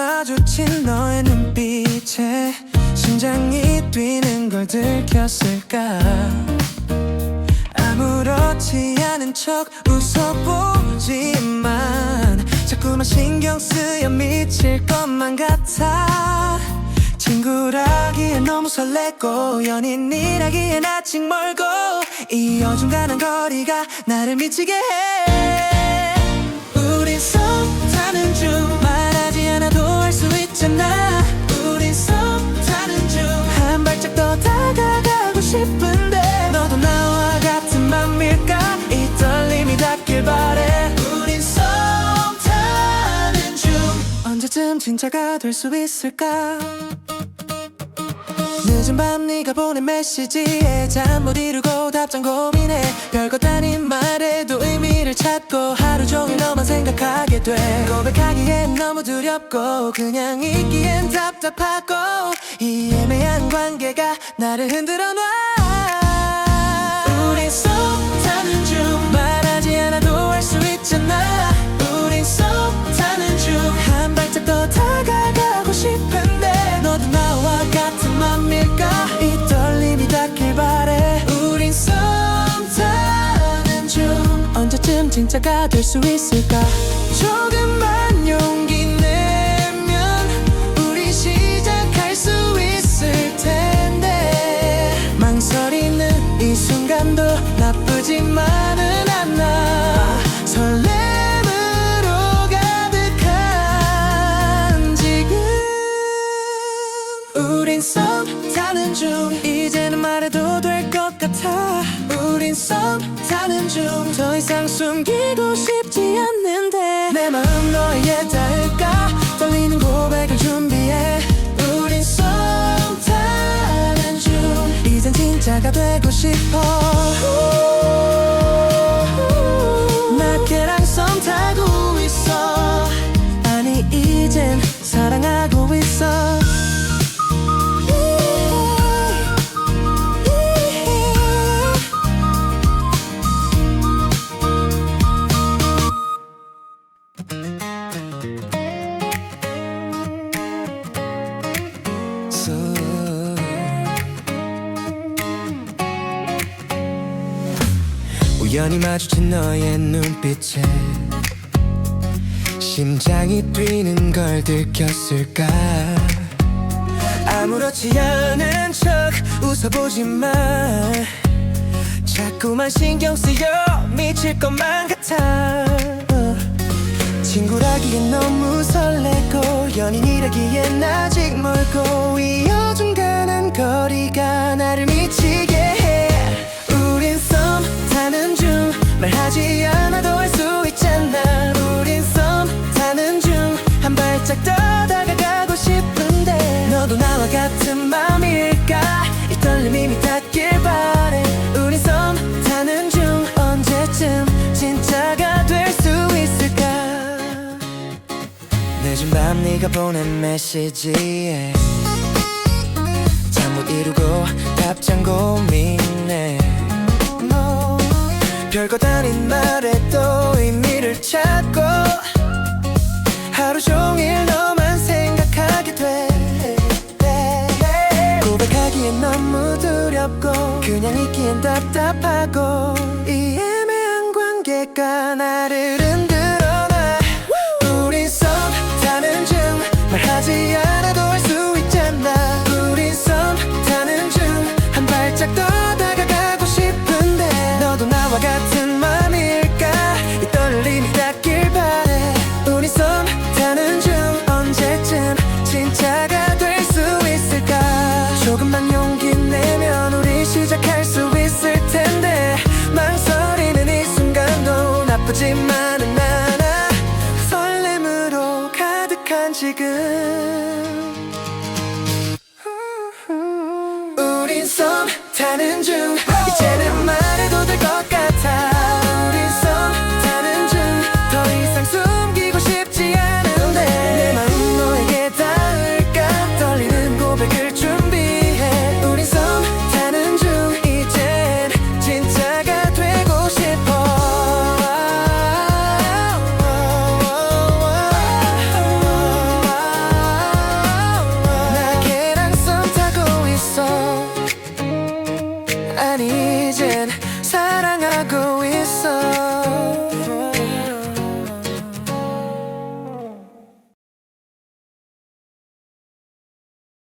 마주친 너의 눈빛에 심장이 뛰는 걸 들켰을까? 아무렇지 않은 척 웃어보지만 자꾸만 신경 쓰여 미칠 것만 같아. 친구라기에 너무 설레고 연인이라기엔 아직 멀고 이 어중간한 거리가 나를 미치게 해. 우린 속 타는 중 수 있잖아. 우린 썸 타는 중. 한 발짝 더 다가가고 싶은데 너도 나와 같은 맘일까? 이 떨림이 닿길 바래. 우린 썸 타는 중. 언제쯤 진짜가 될 수 있을까 늦은 밤 네가 보낸 메시지에 잠 못 이루고 답장 고민해. 별것 아닌 말에도 의미를 찾고 하루 종일 너만 생각하게 돼. 고백하기엔 너무 두렵고 그냥 있기엔 답답하고 이 애매한 관계가 나를 흔들어 놔. 우린 썸 타는 중 말하지 않아도 알 수 있잖아 진짜가 될 수 있을까 우린 썸 타는 중 더 이상 숨기고 싶지 않는데 내 마음 너에게 닿을까? 떨리는 고백을 준비해. 우린 썸 타는 중 이젠 진짜가 되고 싶어 우연히 마주친 너의 눈빛에 심장이 뛰는 걸 들켰을까? 아무렇지 않은 척 웃어보지만 자꾸만 신경 쓰여 미칠 것만 같아. 친구라기엔 너무 설레고 연인이라기엔 아직 멀고 이 어중간한 거리가 한 발짝 더 다가가고 싶은데 너도 나와 같은 맘일까? 이 떨림이 닿길 바래. 우린 썸 타는 중 언제쯤 진짜가 될 수 있을까? 늦은 밤 네가 보낸 메시지에 잠못 이루고 답장 고민해. 너 별것 아닌 말에 나를 흔들어 놔. 우린 썸 타는 중 말하지 않아도 알 수 있잖아. 우린 썸 타는 중 한 발짝 더 다가가고 싶은데 너도 나와 같은 가득